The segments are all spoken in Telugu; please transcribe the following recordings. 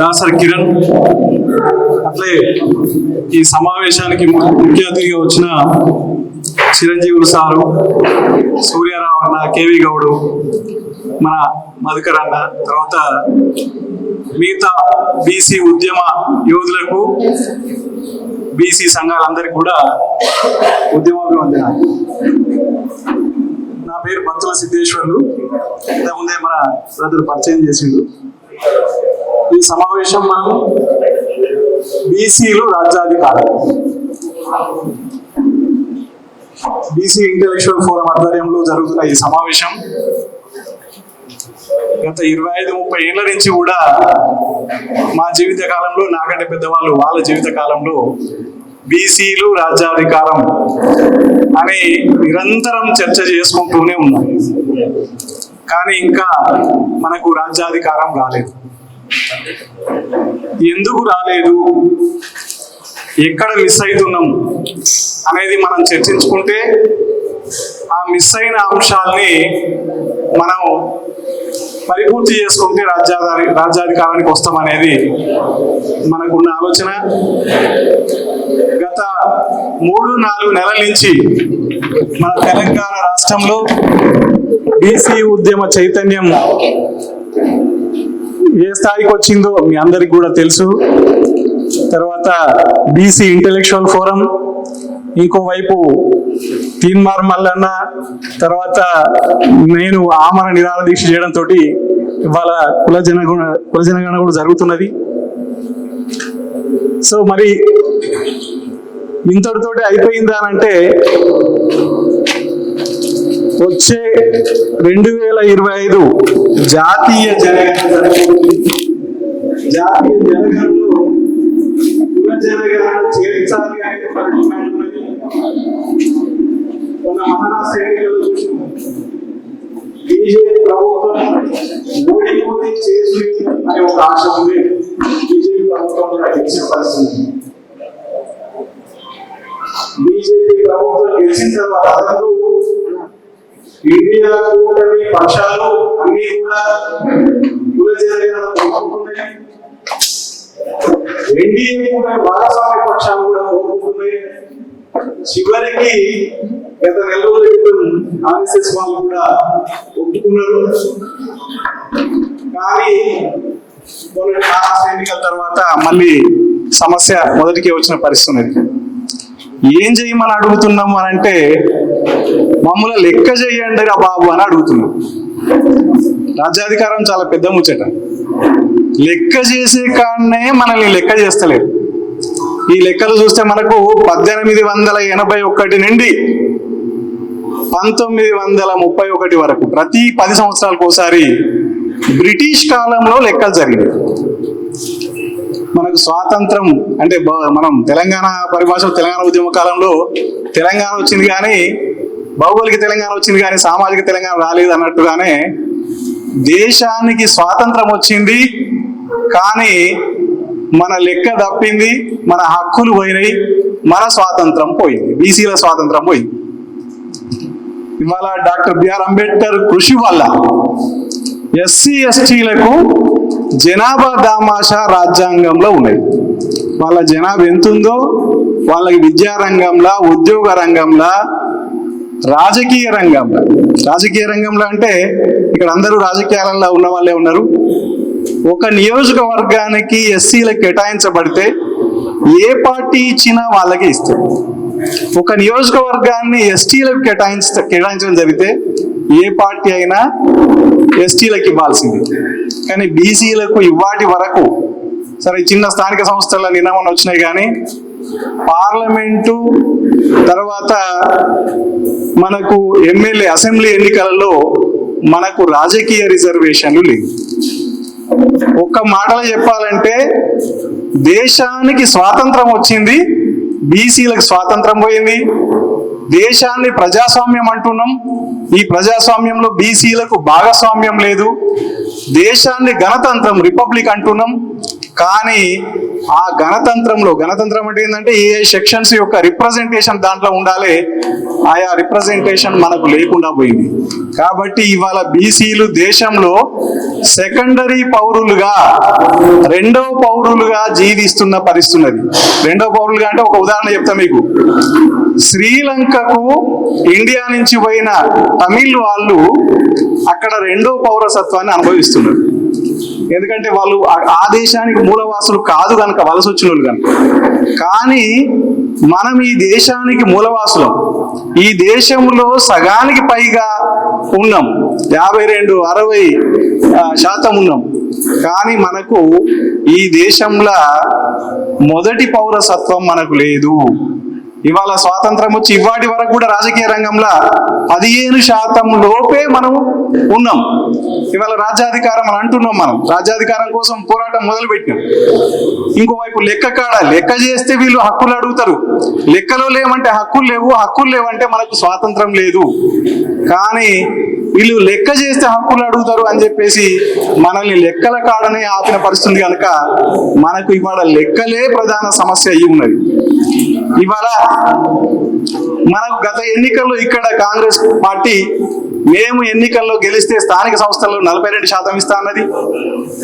దాసరి కిరణ్. అట్లే ఈ సమావేశానికి ము- ముఖ్య అతిథిగా వచ్చిన చిరంజీవులు సారు సూర్యారావు అన్న కేవి గౌడు మన మధుకర్ అన్న తర్వాత మిగతా బీసీ ఉద్యమ యోధులకు బీసీ సంఘాలందరికీ కూడా ఉద్యమాభివందనాలు నా పేరు బత్తుల సిద్ధేశ్వర్లు. ఇంతకుముందే మన బ్రదర్ పరిచయం చేసిండు. ఈ సమావేశం మనం బీసీలు రాజ్యాధికారం. బీసీ ఇంటలెక్చువల్ ఫోరం ఆధ్వర్యంలో జరుగుతున్న ఈ సమావేశం గత ఇరవై ఐదు ముప్పై ఏళ్ళ నుంచి కూడా మా జీవిత కాలంలో నాకంటే పెద్దవాళ్ళు వాళ్ళ జీవిత కాలంలో బీసీలు రాజ్యాధికారం అని నిరంతరం చర్చ చేసుకుంటూనే ఉన్నాం. కానీ ఇంకా మనకు రాజ్యాధికారం రాలేదు. ఎందుకు రాలేదు? ఎక్కడ మిస్ అవుతున్నాం అనేది మనం చర్చించుకుంటే ఆ మిస్ అయిన అంశాల్ని మనం పరిపూర్తి చేసుకుంటే రాజ్యాధారి రాజ్యాధికారానికి వస్తామనేది మనకున్న ఆలోచన. గత మూడు నాలుగు నెలల నుంచి మన తెలంగాణ రాష్ట్రంలో బీసీ ఉద్యమ చైతన్యం ఏ స్థాయికి వచ్చిందో మీ అందరికి కూడా తెలుసు. తర్వాత బీసీ ఇంటలెక్చువల్ ఫోరం ఇంకోవైపు తీన్మార్ మల్లన్న తర్వాత నేను ఆమర నిరాహార దీక్ష చేయడంతో ఇవాళ కుల జనగణ కుల జనగణన కూడా జరుగుతున్నది. సో మరి ఇంతటితోటి అయిపోయిందా అని అంటే వచ్చే రెండు వేల ఇరవై ఐదు జాతీయ జనగణన జాతీయ జనగణలో కుల జనగణన చేర్చాలి అనే ఒక మన మహారాష్ట్ర ఎన్నికల్లో చూసినాం. బీజేపీ ప్రభుత్వం ఓడిపోతే చేసి అనే ఒక ఆశ ఉంది. బీజేపీ ప్రభుత్వం కూడా గెలిచిన పరిస్థితి బీజేపీ ప్రభుత్వం గెలిచిన తర్వాత అందరూ ఇండియా కూటమి పక్షాలు అన్ని కూడా కోరుకుంటున్నాయి ఎన్డీఏ భాగస్వామ్య పక్షాలు కూడా కోరుకుంటున్నాయి చివరికి గత నెల రోజుల క్రితం ఆర్ఎస్ఎస్ వాళ్ళు కూడా ఒప్పుకున్నారు కానీ మొన్న రాష్ట్ర ఎన్నికల తర్వాత మళ్ళీ సమస్య మొదటికే వచ్చిన పరిస్థితి ఉన్నది. ఏం చేయమని అడుగుతున్నాము అని అంటే మమ్మల్ని లెక్క చేయండి రా బాబు అని అడుగుతున్నాడు రాజ్యాధికారం చాలా పెద్ద ముచ్చట. లెక్క చేసే కాడనే మనల్ని లెక్క చేస్తలేదు. ఈ లెక్కలు చూస్తే మనకు పద్దెనిమిది వందల ఎనభై ఒకటి నుండి పంతొమ్మిది వందల ముప్పై ఒకటి వరకు ప్రతి పది సంవత్సరాలకు ఒకసారి బ్రిటిష్ కాలంలో లెక్కలు జరిగింది మనకు స్వాతంత్రం అంటే బ- మనం తెలంగాణ పరిభాష తెలంగాణ ఉద్యమ కాలంలో తెలంగాణ వచ్చింది కానీ భౌగోళిక తెలంగాణ వచ్చింది కానీ సామాజిక తెలంగాణ రాలేదు అన్నట్టుగానే దేశానికి స్వాతంత్రం వచ్చింది కానీ మన లెక్క తప్పింది మన హక్కులు పోయినాయి మన స్వాతంత్రం పోయింది బీసీల స్వాతంత్రం పోయింది. ఇవాళ డాక్టర్ బిఆర్ అంబేద్కర్ కృషి వల్ల ఎస్సీ ఎస్టీలకు జనాభా దామాషా రాజ్యాంగంలో ఉన్నాయి. వాళ్ళ జనాభా ఎంతుందో వాళ్ళకి విద్యా రంగంలో ఉద్యోగ రంగంలో రాజకీయ రంగంలో రాజకీయ రంగంలో అంటే ఇక్కడ అందరూ రాజకీయాలలో ఉన్న వాళ్ళే ఉన్నారు. ఒక నియోజకవర్గానికి ఎస్సీలకు కేటాయించబడితే ఏ పార్టీ ఇచ్చినా వాళ్ళకి ఇస్తారు. ఒక నియోజకవర్గాన్ని ఎస్టీలకు కేటాయించ కేటాయించడం జరిగితే ఏ పార్టీ అయినా ఎస్టీలకు ఇవ్వాల్సింది. కానీ బీసీలకు ఇవ్వాటి వరకు సరే చిన్న స్థానిక సంస్థల నినామం వచ్చినాయి కానీ పార్లమెంటు తర్వాత మనకు ఎమ్మెల్యే అసెంబ్లీ ఎన్నికలలో మనకు రాజకీయ రిజర్వేషన్లు లేవు. ఒక్క మాటలో చెప్పాలంటే దేశానికి స్వాతంత్రం వచ్చింది బీసీలకు స్వాతంత్రం పోయింది. దేశాన్ని ప్రజాస్వామ్యం అంటున్నాం. ఈ ప్రజాస్వామ్యంలో బీసీలకు భాగస్వామ్యం లేదు. దేశాన్ని గణతంత్రం రిపబ్లిక్ అంటున్నాం. కానీ ఆ గణతంత్రంలో గణతంత్రం అంటే ఏంటంటే ఏ సెక్షన్స్ యొక్క రిప్రజెంటేషన్ దాంట్లో ఉండాలి ఆయా రిప్రజెంటేషన్ మనకు లేకుండా పోయింది. కాబట్టి ఇవాళ బీసీలు దేశంలో సెకండరీ పౌరులుగా రెండవ పౌరులుగా జీవిస్తున్న పరిస్థితున్నది రెండవ పౌరులుగా అంటే ఒక ఉదాహరణ చెప్తా మీకు. శ్రీలంకకు ఇండియా నుంచి పోయిన తమిళ్ వాళ్ళు అక్కడ రెండో పౌరసత్వాన్ని అనుభవిస్తున్నారు. ఎందుకంటే వాళ్ళు ఆ- దేశానికి మూలవాసులు కాదు కనుక వలస వచ్చిన వాళ్ళు కనుక కానీ మనం ఈ దేశానికి మూలవాసులం. ఈ దేశంలో సగానికి పైగా ఉన్నాం. యాభై రెండు అరవై శాతం ఉన్నాం. కానీ మనకు ఈ దేశంలో మొదటి పౌరసత్వం మనకు లేదు. ఇవాళ స్వాతంత్రం వచ్చి ఇవాటి వరకు కూడా రాజకీయ రంగంలో పదిహేను శాతం లోపే మనం ఉన్నాం. ఇవాళ రాజ్యాధికారం అని అంటున్నాం మనం. రాజ్యాధికారం కోసం పోరాటం మొదలుపెట్టినాం. ఇంకోవైపు లెక్క కాడ లెక్క చేస్తే వీళ్ళు హక్కులు అడుగుతారు. లెక్కలో లేవంటే హక్కులు లేవు హక్కులు లేవంటే మనకు స్వాతంత్రం లేదు. కానీ వీళ్ళు లెక్క చేస్తే హక్కులు అడుగుతారు అని చెప్పేసి మనల్ని లెక్కల కాడనే ఆపిన పరిస్థితి కనుక మనకు ఇవాళ లెక్కలే ప్రధాన సమస్య అయి ఉన్నది. ఇవాళ మనకు గత ఎన్నికల్లో ఇక్కడ కాంగ్రెస్ పార్టీ మేము ఎన్నికల్లో గెలిస్తే స్థానిక సంస్థల్లో నలభై రెండు శాతం ఇస్తా అన్నది.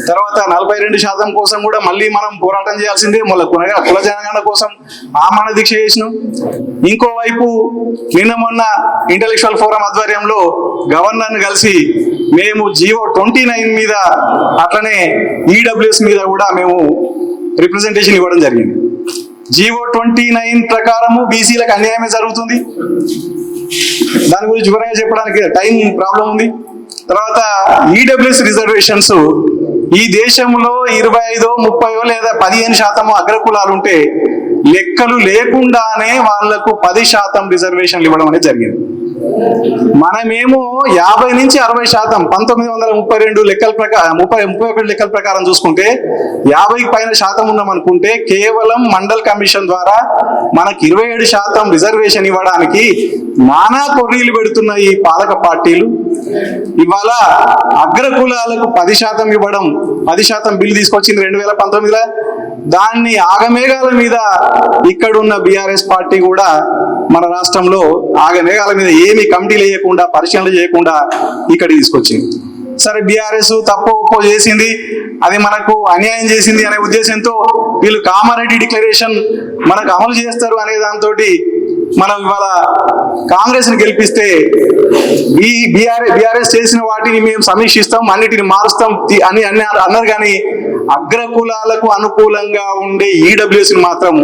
తర్వాత నలభై రెండు శాతం కోసం కూడా మళ్ళీ మనం పోరాటం చేయాల్సిందే. మళ్ళీ కుల కుల జనగణన కోసం ఆమరణ దీక్ష చేసినాం. ఇంకోవైపు నిన్న మొన్న ఇంటలెక్చువల్ ఫోరం ఆధ్వర్యంలో గవర్నర్ని కలిసి మేము జియో ట్వంటీ నైన్ మీద అట్లనే ఈడబ్ల్యూఎస్ మీద కూడా మేము రిప్రజెంటేషన్ ఇవ్వడం జరిగింది. జీవో ట్వంటీ నైన్ ప్రకారము బీసీలకు అన్యాయమే జరుగుతుంది. దాని గురించి వివరంగా చెప్పడానికి టైం ప్రాబ్లం ఉంది. తర్వాత ఈడబ్ల్యూఎస్ రిజర్వేషన్స్ ఈ దేశంలో ఇరవై ఐదో ముప్పయో లేదా పదిహేను శాతము అగ్రకులాలు ఉంటే లెక్కలు లేకుండానే వాళ్ళకు పది శాతం రిజర్వేషన్లు ఇవ్వడం అనేది జరిగింది. మనమేమో యాభై నుంచి అరవై శాతం పంతొమ్మిది వందల ముప్పై రెండు లెక్కల ప్రకారం ముప్పై ముప్పై ఒకటి లెక్కల ప్రకారం చూసుకుంటే యాభైకి పైన శాతం ఉన్నాం అనుకుంటే కేవలం మండల్ కమిషన్ ద్వారా మనకి ఇరవై ఏడు శాతం రిజర్వేషన్ ఇవ్వడానికి నానా కొర్రీలు పెడుతున్న ఈ పాలక పార్టీలు ఇవాళ అగ్రకులాలకు పది శాతం ఇవ్వడం పది శాతం బిల్లు తీసుకొచ్చింది రెండు వేల పంతొమ్మిదిలో దాన్ని ఆగమేఘాల మీద ఇక్కడున్న బీఆర్ఎస్ పార్టీ కూడా మన రాష్ట్రంలో ఆగమేఘాల మీద ఏమి కమిటీలు వేయకుండా పరిశీలన చేయకుండా ఇక్కడ తీసుకొచ్చింది. సరే బీఆర్ఎస్ తప్పు ఒప్పో చేసింది అది మనకు అన్యాయం చేసింది అనే ఉద్దేశంతో వీళ్ళు కామారెడ్డి డిక్లరేషన్ మనకు అమలు చేస్తారు అనే దాంతో మనం ఇవాళ కాంగ్రెస్ని గెలిపిస్తే ఈ బీఆర్ఎస్ బీఆర్ఎస్ చేసిన వాటిని మేము సమీక్షిస్తాం అన్నిటిని మారుస్తాం అని అన్ని అన్నారు కానీ అగ్రకులాలకు అనుకూలంగా ఉండే ఈడబ్ల్యూసిని మాత్రం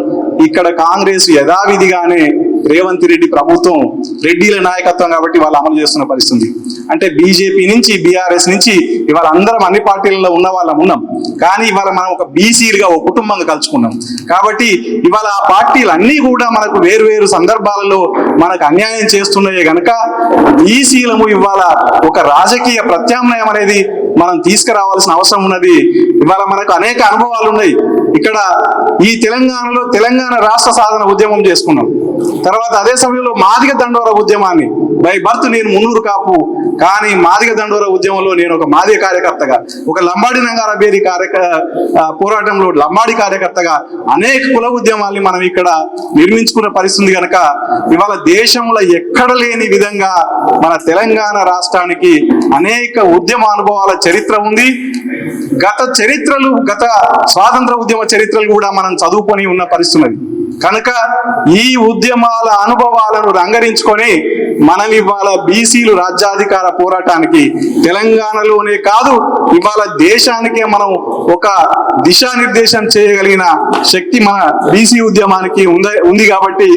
ఇక్కడ కాంగ్రెస్ యథావిధిగానే రేవంత్ రెడ్డి ప్రభుత్వం రెడ్డిల నాయకత్వం కాబట్టి వాళ్ళు అమలు చేస్తున్న పరిస్థితి. అంటే బీజేపీ నుంచి బీఆర్ఎస్ నుంచి ఇవాళ అందరం అన్ని పార్టీలలో ఉన్న వాళ్ళం ఉన్నాం. కానీ ఇవాళ మనం ఒక బీసీలుగా ఒక కుటుంబంగా కలుసుకున్నాం. కాబట్టి ఇవాళ ఆ పార్టీలు అన్నీ కూడా మనకు వేరు వేరు సందర్భాలలో మనకు అన్యాయం చేస్తున్నాయే గనక బీసీలము ఇవాళ ఒక రాజకీయ ప్రత్యామ్నాయం అనేది మనం తీసుకురావాల్సిన అవసరం ఉన్నది. ఇవాళ మనకు అనేక అనుభవాలు ఉన్నాయి. ఇక్కడ ఈ తెలంగాణలో తెలంగాణ రాష్ట్ర సాధన ఉద్యమం చేసుకున్నాం. తర్వాత అదే సమయంలో మాదిగ దండోర ఉద్యమాన్ని బై బర్త్ నేను మున్నూరు కాపు కానీ మాదిగ దండోర ఉద్యమంలో నేను ఒక మాదిగ కార్యకర్తగా ఒక లంబాడి నంగార బేరి కార్యక పోరాటంలో లంబాడి కార్యకర్తగా అనేక కుల ఉద్యమాల్ని మనం ఇక్కడ నిర్మించుకున్న పరిస్థితి కనుక ఇవాళ దేశంలో ఎక్కడ లేని విధంగా మన తెలంగాణ రాష్ట్రానికి అనేక ఉద్యమ అనుభవాల చరిత్ర ఉంది. గత చరిత్రలు గత స్వాతంత్ర ఉద్యమ చరిత్రలు కూడా మనం చదువుకొని ఉన్న పరిస్థితి కనుక ఈ ఉద్యమాల అనుభవాలను రంగరించుకొని మనం ఇవాళ బీసీలు రాజ్యాధికార పోరాటానికి తెలంగాణలోనే కాదు ఇవాళ దేశానికే మనం ఒక దిశానిర్దేశం చేయగలిగిన శక్తి మన బీసీ ఉద్యమానికి ఉంది ఉంది కాబట్టి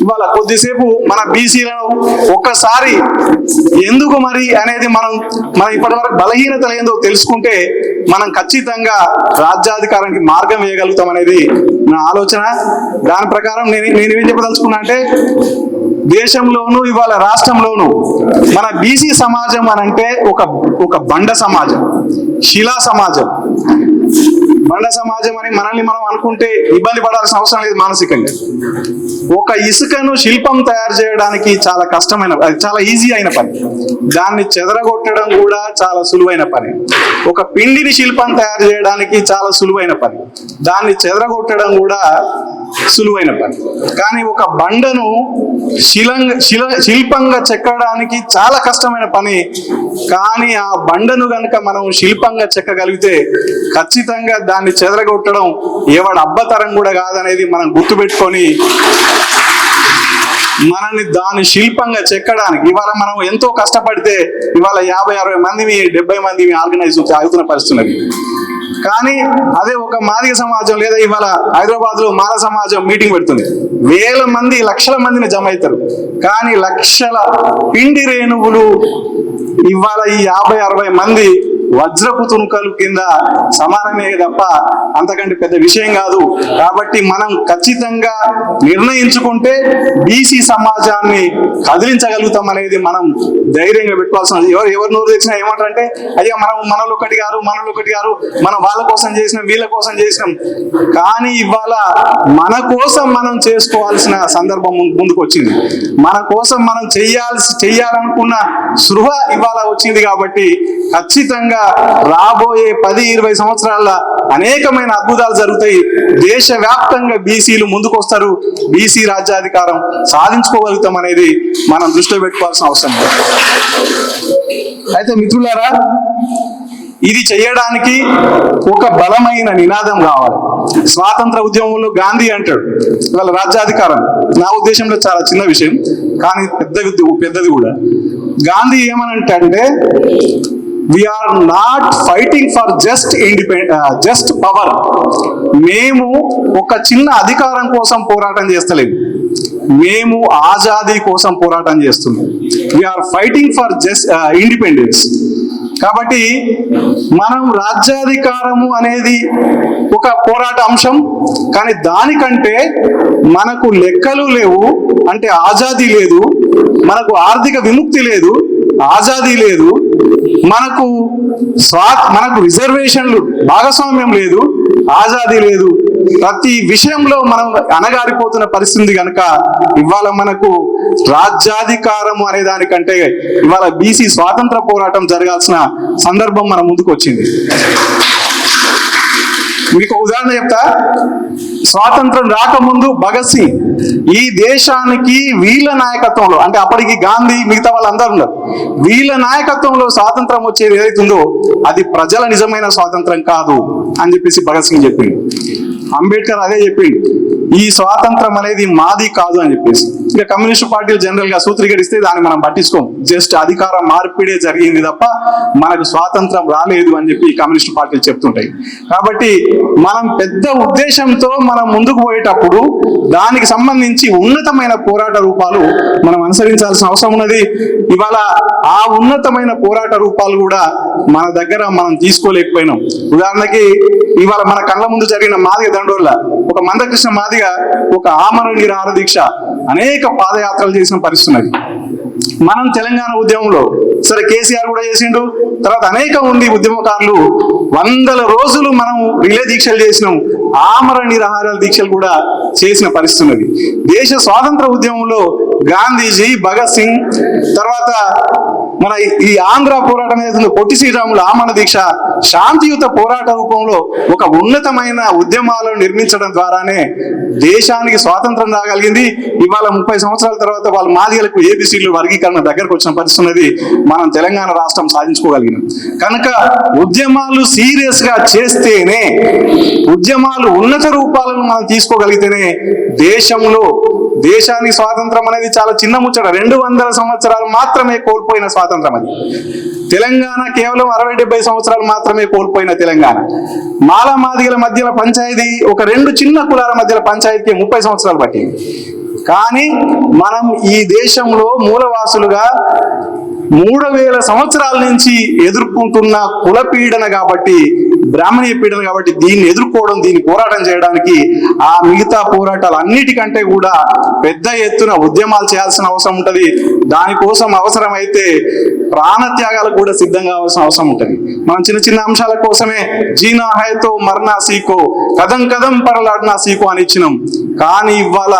ఇవాళ కొద్దిసేపు మన బీసీలను ఒక్కసారి ఎందుకు మరి అనేది మనం మనం ఇప్పటి వరకు బలహీనతలు ఏందో తెలుసుకుంటే మనం ఖచ్చితంగా రాజ్యాధికారానికి మార్గం వేయగలుగుతాం అనేది నా ఆలోచన. దాని ప్రకారం నేను నేను ఏం చెప్పదలుచుకున్నా అంటే దేశంలోను ఇవాళ రాష్ట్రంలోను మన బీసీ సమాజం అని అంటే ఒక ఒక బండ సమాజం శిలా సమాజం. బండ సమాజం అని మనల్ని మనం అనుకుంటే ఇబ్బంది పడాల్సిన అవసరం లేదు మానసికంగా. ఒక ఇసుకను శిల్పం తయారు చేయడానికి చాలా కష్టమైన అది చాలా ఈజీ అయిన పని. దాన్ని చెదరగొట్టడం కూడా చాలా సులువైన పని. ఒక పిండిని శిల్పం తయారు చేయడానికి చాలా సులువైన పని. దాన్ని చెదరగొట్టడం కూడా సులువైన పని. కానీ ఒక బండను శిలంగ శిల శిల్పంగా చెక్కడానికి చాలా కష్టమైన పని. కానీ ఆ బండను కనుక మనం శిల్పంగా చెక్కగలిగితే ఖచ్చితంగా దాన్ని చెదరగొట్టడం ఎవడ అబ్బతరం కూడా కాదనేది మనం గుర్తుపెట్టుకొని మనల్ని దాని శిల్పంగా చెక్కడానికి ఇవాళ మనం ఎంతో కష్టపడితే ఇవాళ యాభై అరవై మందిని డెబ్బై మందిని ఆర్గనైజ్ అవుతున్న పరిస్థితి కానీ అదే ఒక మాదిగ సమాజం లేదా ఇవాళ హైదరాబాద్లో మాల సమాజం మీటింగ్ పెడుతుంది. వేల మంది లక్షల మందిని జమ అవుతారు. కానీ లక్షల పిండి రేణువులు ఇవాళ ఈ యాభై అరవై మంది వజ్రపు తునుకలు కింద సమానమే తప్ప అంతకంటే పెద్ద విషయం కాదు. కాబట్టి మనం ఖచ్చితంగా నిర్ణయించుకుంటే బీసీ సమాజాన్ని కదిలించగలుగుతాం అనేది మనం ధైర్యంగా పెట్టుకోవాల్సిన ఎవరు ఎవరు నోరు తెచ్చినా ఏమంటారంటే అయ్యా మనం మనలో ఒకటి గారు మనలో ఒకటి గారు మనం వాళ్ళ కోసం చేసినాం వీళ్ళ కోసం చేసినాం. కానీ ఇవాళ మన కోసం మనం చేసుకోవాల్సిన సందర్భం ముందుకు వచ్చింది మన కోసం మనం చెయ్యాల్సి చెయ్యాలనుకున్న సృహ ఇవాళ వచ్చింది కాబట్టి ఖచ్చితంగా రాబోయే పది ఇరవై సంవత్సరాల అనేకమైన అద్భుతాలు జరుగుతాయి. దేశవ్యాప్తంగా బీసీలు ముందుకు వస్తారు బీసీ రాజ్యాధికారం సాధించుకోగలుగుతాం అనేది మనం దృష్టిలో పెట్టుకోవాల్సిన అవసరం అయితే మిత్రులారా ఇది చేయడానికి ఒక బలమైన నినాదం కావాలి. స్వాతంత్ర ఉద్యమంలో గాంధీ అంటాడు. ఇవాళ రాజ్యాధికారం నా ఉద్దేశంలో చాలా చిన్న విషయం కానీ పెద్ద పెద్దది కూడా. గాంధీ ఏమనంటే are not fighting for just independent just power మేము ఒక చిన్న అధికారం కోసం పోరాటం చేస్తలేము మేము ఆజాదీ కోసం పోరాటం చేస్తున్నాం. We're fighting for just independence కాబట్టి మనం రాజ్యాధికారము అనేది ఒక పోరాట అంశం. కానీ దానికంటే మనకు లెక్కలు లేవు. అంటే ఆజాదీ లేదు. మనకు ఆర్థిక విముక్తి లేదు. ఆజాదీ లేదు. మనకు స్వా మనకు రిజర్వేషన్లు భాగస్వామ్యం లేదు ఆజాదీ లేదు. ప్రతి విషయంలో మనం అనగారిపోతున్న పరిస్థితి కనుక ఇవాళ మనకు రాజ్యాధికారం అనే దానికంటే ఇవాళ బీసీ స్వాతంత్ర పోరాటం జరగాల్సిన సందర్భం మన ముందుకు వచ్చింది మీకు ఉదాహరణ చెప్తా. స్వాతంత్రం రాకముందు భగత్ సింగ్ ఈ దేశానికి వీళ్ళ నాయకత్వంలో అంటే అప్పటికి గాంధీ మిగతా వాళ్ళందరూ ఉన్నారు. వీళ్ళ నాయకత్వంలో స్వాతంత్రం వచ్చేది ఏదైతుందో అది ప్రజల నిజమైన స్వాతంత్రం కాదు అని చెప్పేసి భగత్ సింగ్ చెప్పింది అంబేద్కర్ అదే చెప్పిండు. ఈ స్వాతంత్రం అనేది మాది కాదు అని చెప్పేసి. ఇక కమ్యూనిస్ట్ పార్టీలు జనరల్గా సూత్రీకరిస్తే దాన్ని మనం పట్టించుకోం. జస్ట్ అధికార మార్పిడే జరిగింది తప్ప మనకు స్వాతంత్రం రాలేదు అని చెప్పి ఈ కమ్యూనిస్ట్ పార్టీలు చెప్తుంటాయి. కాబట్టి మనం పెద్ద ఉద్దేశంతో మనం ముందుకు పోయేటప్పుడు దానికి సంబంధించి ఉన్నతమైన పోరాట రూపాలు మనం అనుసరించాల్సిన అవసరం ఉన్నది. ఇవాళ ఆ ఉన్నతమైన పోరాట రూపాలు కూడా మన దగ్గర మనం తీసుకోలేకపోయినాం. ఉదాహరణకి ఇవాళ మన కళ్ళ ముందు జరిగిన మాదిగ దండోళ్ళ ఒక మందకృష్ణ మాదిగ ఒక ఆమరణ నిరాహార దీక్ష అనేక పాదయాత్రలు చేసిన పరిస్థితి ఉన్నది. మనం తెలంగాణ ఉద్యమంలో సరే కేసీఆర్ కూడా చేసిండు తర్వాత అనేక మంది ఉద్యమకారులు వందల రోజులు మనం రిలే దీక్షలు చేసినాం ఆమర నిరాహార దీక్షలు కూడా చేసిన పరిస్థితి ఉన్నది. దేశ స్వాతంత్ర ఉద్యమంలో గాంధీజీ భగత్ సింగ్ తర్వాత మన ఈ ఆంధ్ర పోరాటం ఏదైతుందో పొట్టి శ్రీరాములు ఆమరణ దీక్ష శాంతియుత పోరాట రూపంలో ఒక ఉన్నతమైన ఉద్యమాలను నిర్మించడం ద్వారానే దేశానికి స్వాతంత్రం రాగలిగింది. ఇవాళ ముప్పై సంవత్సరాల తర్వాత వాళ్ళ మాదిగలకు ఏబిసిలు వర్గీకరణ దగ్గరకు వచ్చిన పరిస్థితున్నది మనం తెలంగాణ రాష్ట్రం సాధించుకోగలిగినాం. కనుక ఉద్యమాలు సీరియస్గా చేస్తేనే ఉద్యమాలు ఉన్నత రూపాలను మనం తీసుకోగలిగితేనే దేశంలో దేశానికి స్వాతంత్రం అనేది చాలా చిన్న ముచ్చట. రెండు వందల సంవత్సరాలు మాత్రమే కోల్పోయిన స్వాతంత్రం. అది. తెలంగాణ కేవలం అరవై డెబ్బై సంవత్సరాలు మాత్రమే కోల్పోయిన తెలంగాణ. మాల మాదిగల మధ్యల పంచాయతీ ఒక రెండు చిన్న కులాల మధ్యల పంచాయతీకి ముప్పై సంవత్సరాలు పట్టింది. కానీ మనం ఈ దేశంలో మూలవాసులుగా మూడు వేల సంవత్సరాల నుంచి ఎదుర్కొంటున్న కుల పీడన కాబట్టి బ్రాహ్మణీయ పీడన కాబట్టి దీన్ని ఎదుర్కోవడం దీన్ని పోరాటం చేయడానికి ఆ మిగతా పోరాటాలు అన్నిటికంటే కూడా పెద్ద ఎత్తున ఉద్యమాలు చేయాల్సిన అవసరం ఉంటుంది. దానికోసం అవసరమైతే ప్రాణత్యాగాలకు కూడా సిద్ధం కావాల్సిన అవసరం ఉంటుంది. మనం చిన్న చిన్న అంశాల కోసమే జీనా హైతో మర్నా సీకో కదం కదం పరలాడినా సీకో అని ఇచ్చినాం. కానీ ఇవాళ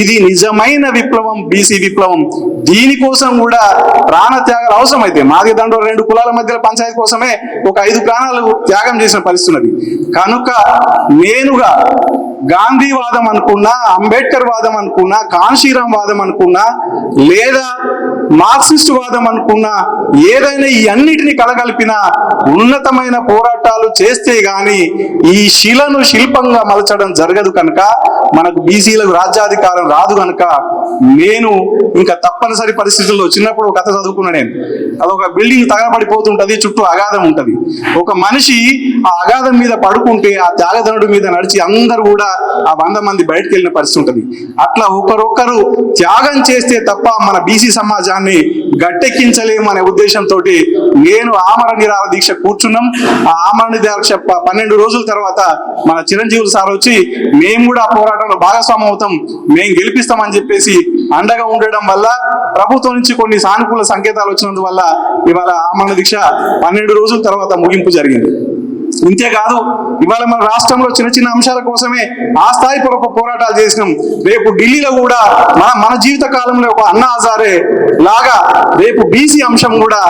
ఇది నిజమైన విప్లవం బీసీ విప్లవం. దీనికోసం కూడా ప్రాణ త్యాగాలు అవసరం అయితే మాది దండో రెండు కులాల మధ్య పంచాయతీ కోసమే ఒక ఐదు ప్రాణాలు త్యాగం చేసిన పరిస్థితి ఉన్నది కనుక నేనుగా గాంధీవాదం అనుకున్నా అంబేద్కర్ వాదం అనుకున్నా కాంశీరామ్ వాదం అనుకున్నా లేదా మార్క్సిస్ట్ వాదం అనుకున్నా ఏదైనా ఈ అన్నిటిని కలగలిపిన ఉన్నతమైన పోరాటాలు చేస్తే గాని ఈ శిలను శిల్పంగా మలచడం జరగదు కనుక మనకు బీసీలకు రాజ్యాధికారం రాదు కనుక నేను ఇంకా తప్పనిసరి పరిస్థితుల్లో చిన్నప్పుడు ఒక కథ చదువుకున్నా నేను. అదొక బిల్డింగ్ తగలబడిపోతుంటది చుట్టూ అగాధం ఉంటది. ఒక మనిషి ఆ అగాధం మీద పడుకుంటే ఆ త్యాగధనుడి మీద నడిచి అందరూ కూడా ఆ వంద మంది బయటకు వెళ్ళిన పరిస్థితి ఉంటది. అట్లా ఒకరొకరు త్యాగం చేస్తే తప్ప మన బీసీ సమాజాన్ని గట్టెక్కించలేము అనే ఉద్దేశంతో నేను ఆమర నిరాల దీక్ష కూర్చున్నాం. ఆ ఆమరణ దీక్ష పన్నెండు రోజుల తర్వాత మన చిరంజీవులు సార్ వచ్చి మేము కూడా ఆ పోరాటంలో భాగస్వామ్యం అవుతాం మేము గెలిపిస్తామని చెప్పేసి అండగా ఉండడం వల్ల ప్రభుత్వం నుంచి కొన్ని సానుకూల సంకేతాలు వచ్చినందువల్ల ఇవాళ ఆమరణ దీక్ష పన్నెండు రోజుల తర్వాత ముగింపు జరిగింది. ఇంతేకాదు ఇవాళ మన రాష్ట్రంలో చిన్న చిన్న అంశాల కోసమే ఆ స్థాయి పొరపు పోరాటాలు చేసినాం. రేపు ఢిల్లీలో కూడా మన మన జీవిత కాలంలో ఒక అన్నా హజారే లాగా రేపు బీసీ అంశం కూడా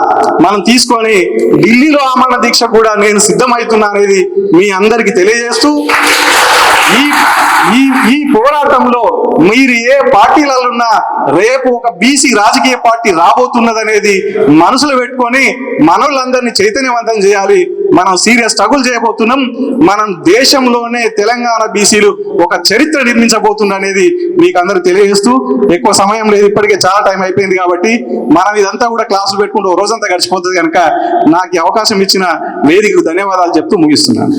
మనం తీసుకొని ఢిల్లీలో ఆమరణ దీక్ష కూడా నేను సిద్ధమవుతున్నా అనేది మీ అందరికి తెలియజేస్తూ ఈ ఈ ఈ పోరాటంలో మీరు ఏ పార్టీలలో ఉన్నా రేపు ఒక బీసీ రాజకీయ పార్టీ రాబోతున్నదనేది మనసులో పెట్టుకొని మనోళ్ళందరినీ చైతన్యవంతం చేయాలి. మనం సీరియస్ స్ట్రగుల్ చేయబోతున్నాం. మనం దేశంలోనే తెలంగాణ బీసీలు ఒక చరిత్ర నిర్మించబోతుంది అనేది మీకు అందరూ తెలియజేస్తూ ఎక్కువ సమయం లేదు. ఇప్పటికే చాలా టైం అయిపోయింది కాబట్టి మనం ఇదంతా కూడా క్లాసులు పెట్టుకుంటూ రోజంతా గడిచిపోతుంది కనుక నాకు అవకాశం ఇచ్చిన వేదికకు ధన్యవాదాలు చెప్తూ ముగిస్తున్నాను.